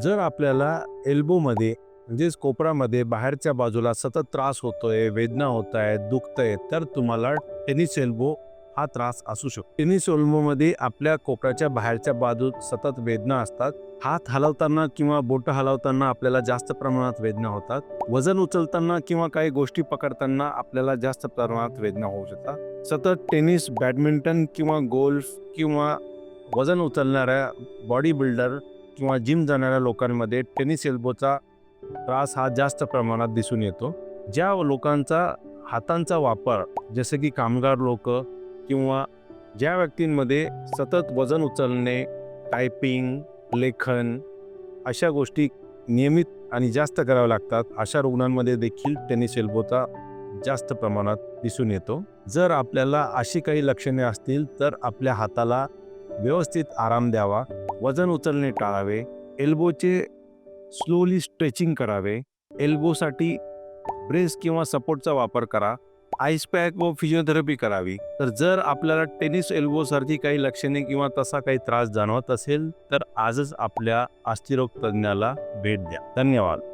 जर आपल्याला एल्बोमध्ये म्हणजेच कोपरामध्ये बाहेरच्या बाजूला सतत त्रास होतोय वेदना होत आहे दुखतंय तर तुम्हाला टेनिस एल्बो हा त्रास असू शकतो. टेनिस एल्बोमध्ये आपल्या कोपऱ्याच्या बाहेरच्या बाजूत सतत वेदना असतात. हात हलवताना किंवा बोट हलवताना आपल्याला जास्त प्रमाणात वेदना होतात. वजन उचलताना किंवा काही गोष्टी पकडताना आपल्याला जास्त प्रमाणात वेदना होऊ शकतात. सतत टेनिस बॅडमिंटन किंवा गोल्फ किंवा वजन उचलणाऱ्या बॉडी बिल्डर किंवा जिम जाणाऱ्या लोकांमध्ये टेनिस एल्बोचा त्रास हा जास्त प्रमाणात दिसून येतो. ज्या लोकांचा हातांचा वापर जसं की कामगार लोक किंवा ज्या व्यक्तींमध्ये सतत वजन उचलणे टायपिंग लेखन अशा गोष्टी नियमित आणि जास्त कराव्या लागतात अशा रुग्णांमध्ये देखील टेनिस एल्बोचा जास्त प्रमाणात दिसून येतो. जर आपल्याला अशी काही लक्षणे असतील तर आपल्या हाताला व्यवस्थित आराम द्यावा. वजन उचलणे टाळावे एल्बोचे स्लोली स्ट्रेचिंग करावे एल्बोसाठी ब्रेस किंवा सपोर्टचा वापर करा आईस पॅक व फिजिओथेरपी करावी. तर जर आपल्याला टेनिस एल्बोसारखी काही लक्षणे किंवा तसा काही त्रास जाणवत असेल तर आजच आपल्या अस्थिरोग तज्ज्ञाला भेट द्या. धन्यवाद.